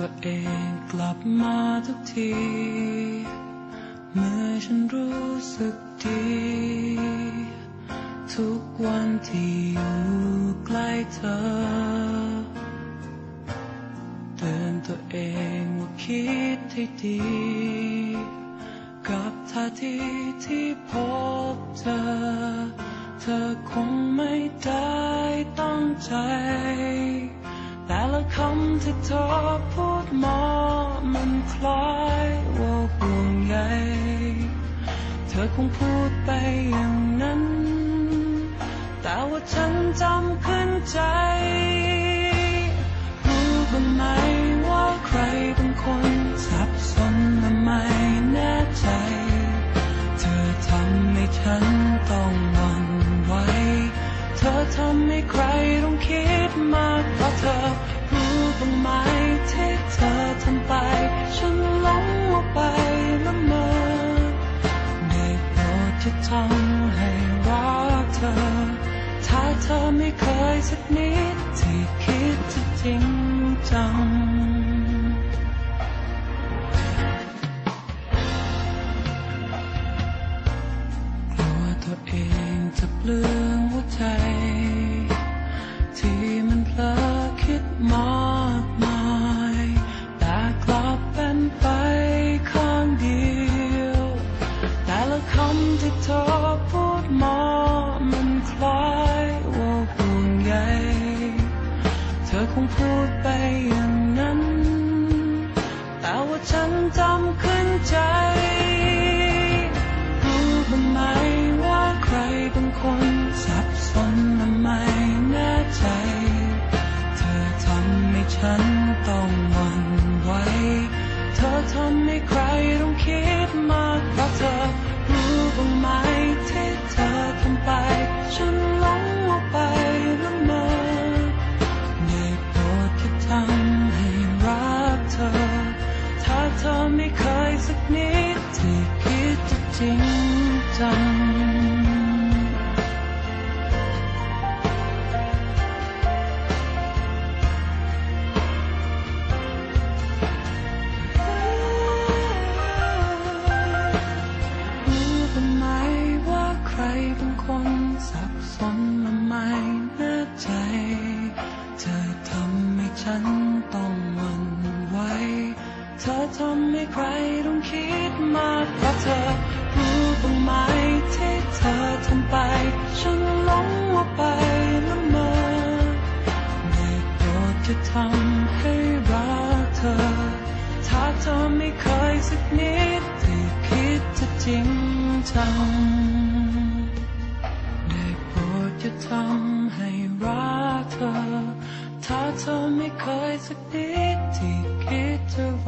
ตัวเองกลับมาทุกที เมื่อฉันรู้สึกดี ทุกวันที่อยู่ใกล้เธอ เตือนตัวเองว่าคิดให้ดี กับท่าทีที่พบเธอ เธอคงไม่ได้ตั้งใจ แต่ละคำที่เธอพูดมามันคล้ายว่า เธอทำให้ใครต้องคิดมากเพราะเธอรู้บ้างไหมที่เธอทำไป ฉันหลงว่าไปละเมอได้โปรดจะทำให้รักเธอ ถ้าเธอไม่เคยสักนิดที่คิดจะจริงจังกลัวตัวเองจะเปลือ คนสับสนและไม่แน่ใจ เธอทำให้ฉัน ใจ เธอทำให้ฉันต้องหวั่นไหวเธอทำให้ใครต้องคิดมากเพราะเธอ รู้บ้างไหมที่เธอทำไป ฉันหลงว่าไปละเมอได้โปรดจะทำให้รักเธอ ถ้าเธอไม่เคยสักนิดที่คิดจะจริงจัง ได้โปรดจะทำ รักเธอถ้าเธอไม่เคยสักนิดที่คิดจะรัก